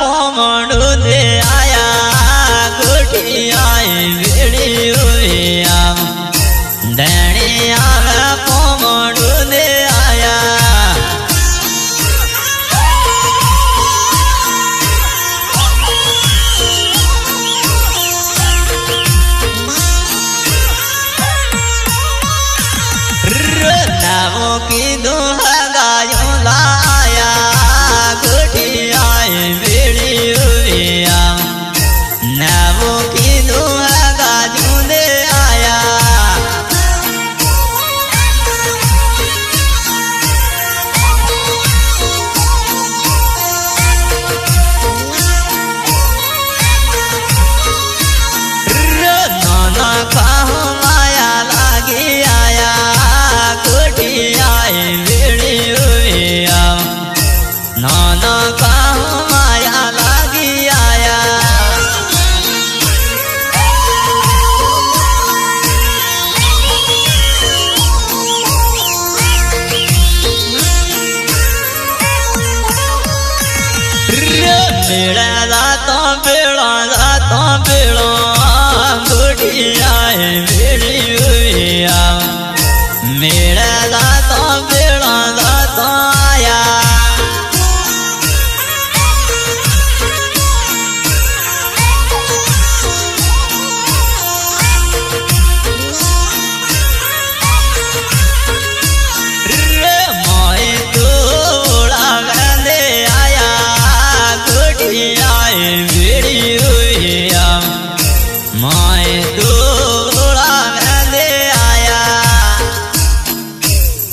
પોમણું દે આયા ગોઠી આય વેડી આમ. ધણી આવે પોમણું દે આયા. નામો કીધું મેળા પેળો જાતો પેળો ગોઠી આય વેડી મેળા